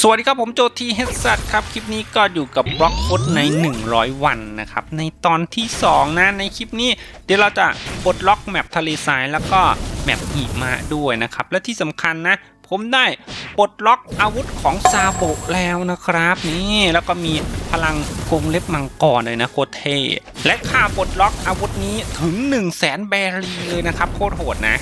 สวัสดีครับผมโจทีเฮดสัตครับ คลิปนี้ก็อยู่กับบล็อกโคดใน 100 วันนะครับ ในตอนที่ 2 นะในคลิปนี้ เดี๋ยวเราจะปลดล็อกแมปทะเลทรายแล้วก็แมปหิมะด้วยนะครับ และที่สำคัญนะ ผมได้ปลดล็อกอาวุธของซาโบแล้วนะครับ นี่แล้วก็มีพลังกรงเล็บมังกรเลยนะโคตรเท่และค่าปลดล็อกอาวุธนี้ถึง 1 0 0 0 0แสนแบรีเลยนะครับโคตรโหดนะ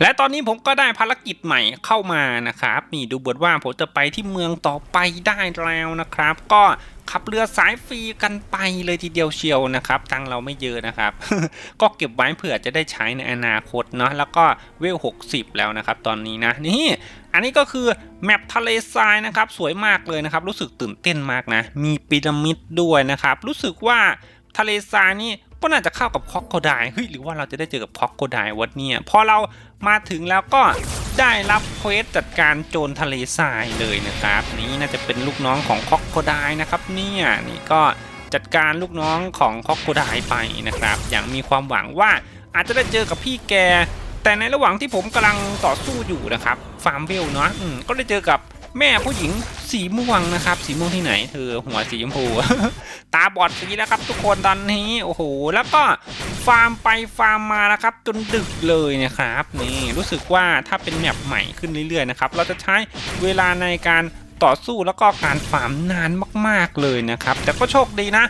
และตอนนี้ผมก็ได้ภารกิจใหม่เข้ามานะครับนี่ดูบทว่าผมจะไปที่เมืองต่อไปได้แล้วนะครับ ก็ขับเรือสายฟรีกันไปเลยทีเดียวเชียวนะครับตังเราไม่เยอะนะครับ ก็เก็บไว้เผื่อจะได้ใช้ในอนาคตเนาะแล้วก็เวล 60 แล้วนะครับ ตอนนี้นะนี่อันนี้ก็คือแมปทะเลทรายนะครับ สวยมากเลยนะครับ รู้สึกตื่นเต้นมากนะ มีพีระมิดด้วยนะครับ รู้สึกว่าทะเลทรายนี่ ก็น่าจะเข้ากับคอกโคไดเฮ้ยหรือว่าเราจะได้เจอกับคอกโคไดวันนี้พอเรามาถึงแล้วก็ได้รับเควสจัดการโจรทะเลทรายเลยนะครับ นี่น่าจะเป็นลูกน้องของคอกโคไดนะครับเนี่ยนี่ก็จัดการลูกน้องของคอกโคไดไปนะครับ อย่างมีความหวังว่าอาจจะได้เจอกับพี่แก แต่ในระหว่างที่ผมกำลังต่อสู้อยู่นะครับฟาร์มเวลเนาะก็ได้เจอกับแม่ผู้หญิงสีม่วงนะครับ สีม่วงที่ไหนเธอหัวสีชมพู ตาบอดสีแล้วครับทุกคนตอนนี้โอ้โหแล้วก็ฟาร์มไปฟาร์มมานะครับ จนดึกเลยนะครับนี่รู้สึกว่าถ้าเป็นแมปใหม่ขึ้นเรื่อยๆนะครับเราจะใช้เวลาในการต่อสู้แล้วก็การฟาร์มนานมากๆเลยนะครับ แต่ก็โชคดีนะ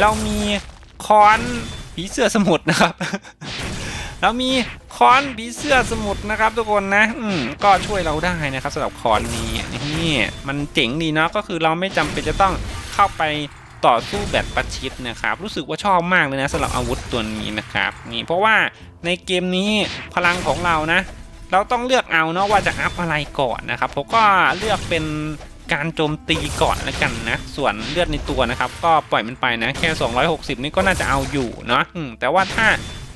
เรามีค้อนผีเสื้อสมุทรนะครับเรามีค้อนผีเสื้อสมุทรนะครับ ทุกคนนะ อืมก็ช่วยเราได้นะครับสำหรับค้อนนี้นี่มันเจ๋งดีเนาะก็คือเราไม่จำเป็นจะต้องเข้าไป ต่อสู้แบบประชิดนะครับรู้สึกว่าชอบมากเลยนะสำหรับอาวุธตัวนี้นะครับนี่เพราะว่าในเกมนี้พลังของเรานะ เราต้องเลือกเอาเนาะว่าจะอัพอะไรก่อนนะครับผมก็เลือกเป็นการโจมตีก่อนแล้วกันนะ ส่วนเลือดในตัวนะครับ ก็ปล่อยมันไปนะ แค่ 260 นี่ก็น่าจะเอาอยู่เนาะแต่ว่าถ้า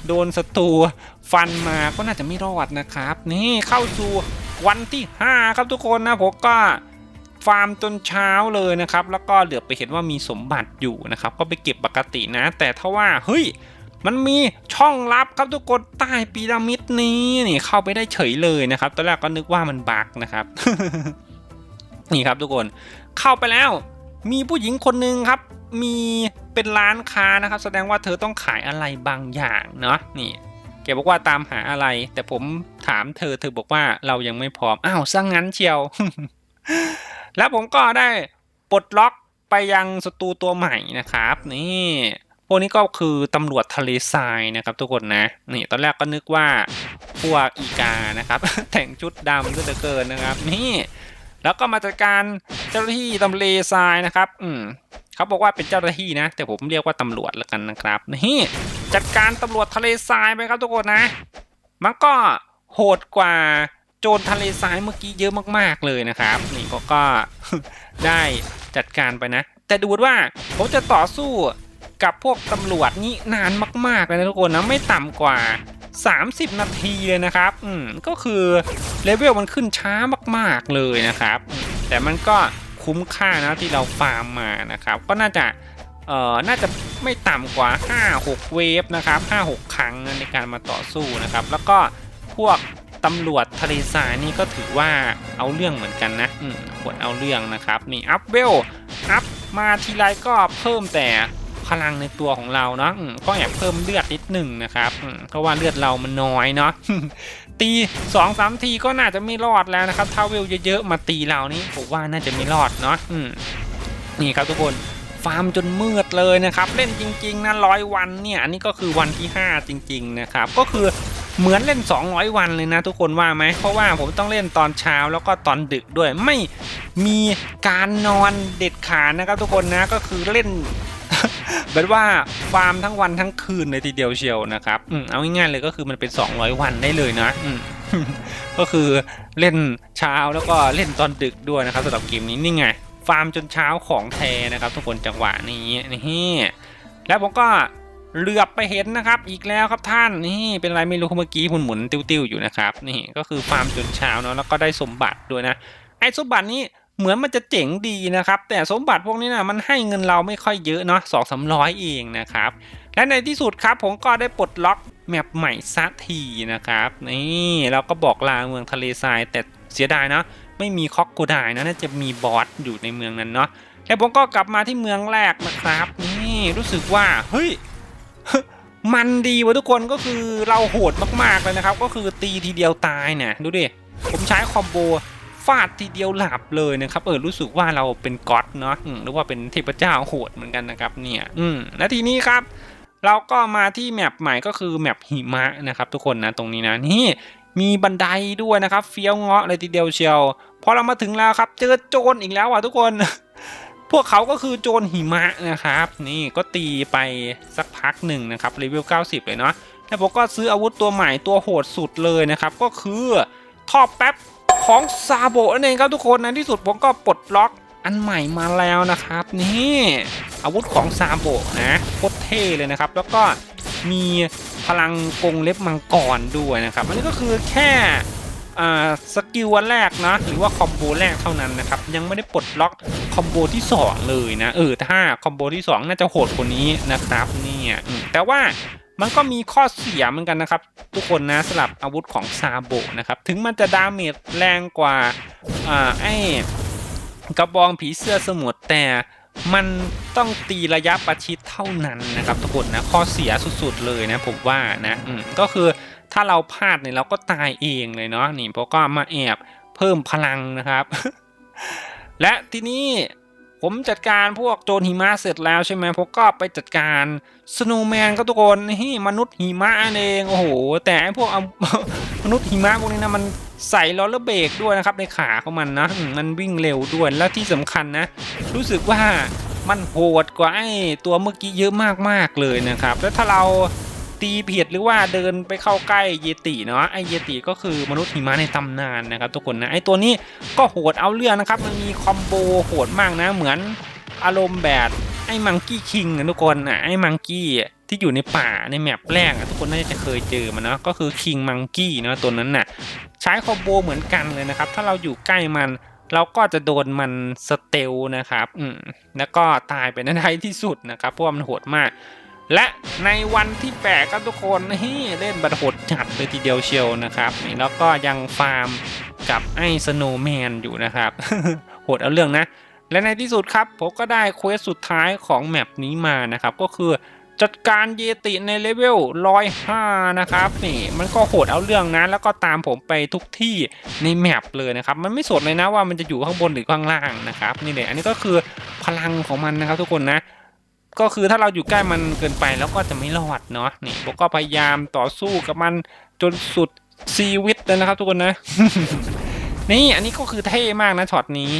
โดนศัตรูฟันมาก็น่าจะไม่รอดนะครับ นี่เข้าสู่วันที่ 5 ครับทุกคนนะผมก็ ฟาร์มจนเช้าเลยนะครับ แล้วก็เหลือไปเห็นว่ามีสมบัติอยู่นะครับ ก็ไปเก็บปกตินะ แต่ถ้าว่าเฮ้ยมันมีช่องลับครับทุกคนใต้พีระมิดนี้นี่เข้าไปได้เฉยเลยนะครับตอนแรกก็นึกว่ามันบั๊กนะครับ นี่ครับทุกคนเข้าไปแล้ว มีผู้หญิงคนหนึ่งครับ มีเป็นร้านค้านะครับ แสดงว่าเธอต้องขายอะไรบางอย่างเนาะนี่แกบอกว่าตามหาอะไร แต่ผมถามเธอเธอบอกว่าเรายังไม่พร้อมอ้าวซะงงั้นเชียว แล้วผมก็ได้ปลดล็อกไปยังศัตรูตัวใหม่นะครับ นี่พวกนี้ก็คือตำรวจทะเลทรายนะครับทุกคนนะ นี่ตอนแรกก็นึกว่าพวกอีกานะครับ แต่งชุดดำด้วยเหลือเกินนะครับ นี่ แล้วก็มาจัดการเจ้าหน้าที่ตำเลทรายนะครับ อืมเขาบอกว่าเป็นเจ้าหน้าที่นะ แต่ผมเรียกว่าตำรวจแล้วกันนะครับ นี่จัดการตำรวจทะเลทรายไปครับทุกคนนะ มันก็โหดกว่า จรทะเลทรายเมื่อกี้เยอะมากๆเลยนะครับ นี่เขาก็ได้จัดการไปนะ แต่ดูว่าผมจะต่อสู้กับพวกตำรวจนี่นานมากๆเลยนะทุกคนนะไม่ต่ำกว่า 30 นาทีเลยนะครับ อืมก็คือเลเวลมันขึ้นช้ามากๆเลยนะครับ แต่มันก็คุ้มค่านะที่เราฟาร์มมานะครับ ก็น่าจะเอ่อน่าจะไม่ต่ำกว่า 5-6 เวฟนะครับ 5-6 ครั้งในการมาต่อสู้นะครับ แล้วก็พวก ตำรวจทะเลทรายนี่ก็ถือว่าเอาเรื่องเหมือนกันนะอืมควรเอาเรื่องนะครับนี่อัพเวลอัพมาทีไรก็เพิ่มแต่พลังในตัวของเราเนาะก็แอบเพิ่มเลือดนิดหนึ่งนะครับเพราะว่าเลือดเรามันน้อยเนาะตีสองสามทีก็น่าจะไม่รอดแล้วนะครับถ้าเวลเยอะๆมาตีเรานี่ผมว่าน่าจะไม่รอดเนาะนี่ครับทุกคนฟาร์มจนมืดเลยนะครับ เล่นจริง ๆนะร้อยวันเนี่ยอันนี้ก็คือวันที่ 5 จริง ๆ นะครับ ก็คือ เหมือนเล่น 200 วันเลยนะทุกคนว่าไหมเพราะว่าผมต้องเล่นตอนเช้าแล้วก็ตอนดึกด้วยไม่มีการนอนเด็ดขาดนะครับทุกคนนะก็คือเล่นแบบว่าฟาร์มทั้งวันทั้งคืนเลยทีเดียวเชียวนะครับอืมเอาง่ายๆเลยก็คือมันเป็น 200 วันได้เลยนะอืมก็คือเล่นเช้าแล้วก็เล่นตอนดึกด้วยนะครับสำหรับเกมนี้นี่ไง ฟาร์มจนเช้าของแท้นะครับทุกคนจังหวะนี้นี่แล้วผมก็ เหลือบไปเห็นนะครับ อีกแล้วครับท่านนี่เป็นอะไรไม่รู้เมื่อกี้หมุนหมุนติ้วๆอยู่นะครับนี่ก็คือฟาร์มจนเช้าเนาะแล้วก็ได้สมบัติด้วยนะไอ้สมบัตินี้เหมือนมันจะเจ๋งดีนะครับ แต่สมบัติพวกนี้นะมันให้เงินเราไม่ค่อยเยอะเนาะสองสามร้อยเองนะครับ และในที่สุดครับผมก็ได้ปลดล็อกแมปใหม่สักทีนะครับนี่เราก็บอกลาเมืองทะเลทรายแต่เสียดายเนาะไม่มีคอกโกไดนะน่าจะมีบอสอยู่ในเมืองนั้นเนาะแล้วผมก็กลับมาที่เมืองแรกนะครับ นี่รู้สึกว่าเฮ้ย มันดีวะทุกคนก็คือเราโหดมากๆเลยนะครับ ก็คือตีทีเดียวตายเนี่ยดูดิผมใช้คอมโบฟาดทีเดียวหลับเลยนะครับเออรู้สึกว่าเราเป็นก๊อตเนาะหรือว่าเป็นเทพเจ้าโหดเหมือนกันนะครับเนี่ยอืมและทีนี้ครับ เราก็มาที่แมปใหม่ก็คือแมปหิมะนะครับทุกคนนะตรงนี้นะนี่มีบันไดด้วยนะครับเฟี้ยวเงาะเลยทีเดียวเชียวพอเรามาถึงแล้วครับ เจอโจรอีกแล้วอะทุกคน พวกเขาก็คือโจรหิมะนะครับ นี่ก็ตีไปสักพักหนึ่งนะครับเลเวล90 เลยเนาะแล้วผมก็ซื้ออาวุธตัวใหม่ตัวโหดสุดเลยนะครับ ก็คือท่อแป๊บของซาโบนั่นเองครับทุกคนในที่สุดผมก็ปลดล็อกอันใหม่มาแล้วนะครับ นี่อาวุธของซาโบนะโคตรเท่เลยนะครับ แล้วก็มีพลังกงเล็บมังกรด้วยนะครับ อันนี้ก็คือแค่สกิลวันแรกนะหรือว่าคอมโบแรกเท่านั้นนะครับ ยังไม่ได้ปลดล็อก คอมโบที่ 2 เลยนะ เออถ้าคอมโบที่ 2 น่าจะโหดกว่านี้นะครับเนี่ยแต่ว่ามันก็มีข้อเสียเหมือนกันนะครับ ทุกคนนะสลับอาวุธของซาโบนะครับ ถึงมันจะดาเมจแรงกว่าอ่าไอ้กระบองผีเสื้อสมุทรแต่มันต้องตีระยะประชิดเท่านั้นนะครับทุกคนนะข้อเสียสุดๆเลยนะผมว่านะก็คือถ้าเราพลาดเนี่ยเราก็ตายเองเลยเนาะนี่เพราะก็มาแอบเพิ่มพลังนะครับ และทีนี้ผมจัดการพวกโจรหิมะเสร็จแล้วใช่ไหมผมก็ไปจัดการสโนว์แมนก็ทุกคนนี่มนุษย์หิมะเองโอ้โห แต่ไอพวกมนุษย์หิมะพวกนี้นะมันใส่ล้อระเบรกด้วยนะครับในขาของมันนะมันวิ่งเร็วด้วยแล้วที่สำคัญนะ รู้สึกว่ามันโหดกว่าไอ้ตัวเมื่อกี้เยอะมากๆเลยนะครับ แล้วถ้าเรา ตีผิดหรือว่าเดินไปเข้าใกล้เยติเนาะไอเยติก็คือมนุษย์หิมะในตำนานนะครับทุกคนนะไอตัวนี้ก็โหดเอาเรื่องนะครับมันมีคอมโบโหดมากนะเหมือนอารมณ์แบบไอมังกี้คิงนะทุกคนนะไอมังกี้ที่อยู่ในป่าในแมปแรกอะทุกคนน่าจะเคยเจอมันเนาะก็คือคิงมังกี้เนาะตัวนั้นน่ะใช้คอมโบเหมือนกันเลยนะครับ ถ้าเราอยู่ใกล้มันเราก็จะโดนมันสเตลนะครับ อืม แล้วก็ตายไปในท้ายที่สุดนะครับ เพราะว่ามันโหดมาก และในวันที่แปดก็ทุกคนนี่เล่นบัตรหดจัดเลยทีเดียวเชียวนะครับนี่แล้วก็ยังฟาร์มกับไอ้สโนว์แมนอยู่นะครับโหดเอาเรื่องนะ และในที่สุดครับผมก็ได้เควสสุดท้ายของแมปนี้มานะครับ ก็คือจัดการเยติในเลเวล105นะครับนี่มันก็โหดเอาเรื่องนะ แล้วก็ตามผมไปทุกที่ในแมปเลยนะครับ มันไม่สนเลยนะว่ามันจะอยู่ข้างบนหรือข้างล่างนะครับนี่เลยอันนี้ก็คือพลังของมันนะครับทุกคนนะ ก็คือถ้าเราอยู่ใกล้มันเกินไปแล้วก็จะไม่รอดเนาะนี่ผมก็พยายามต่อสู้กับมันจนสุดชีวิตเลยนะครับทุกคนนะ นี่อันนี้ก็คือเท่มากนะช็อตนี้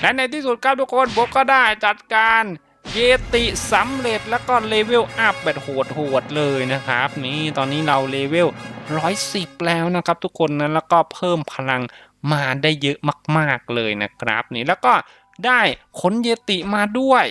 และในที่สุดครับทุกคนผมก็ได้จัดการเยติสำเร็จแล้วก็เลเวลอัพแบบโหดๆเลยนะครับ นี่ตอนนี้เราเลเวล110 แล้วนะครับทุกคนนะแล้วก็เพิ่มพลังมาได้เยอะมาก ๆเลยนะครับ นี่แล้วก็ได้ขนเยติมาด้วย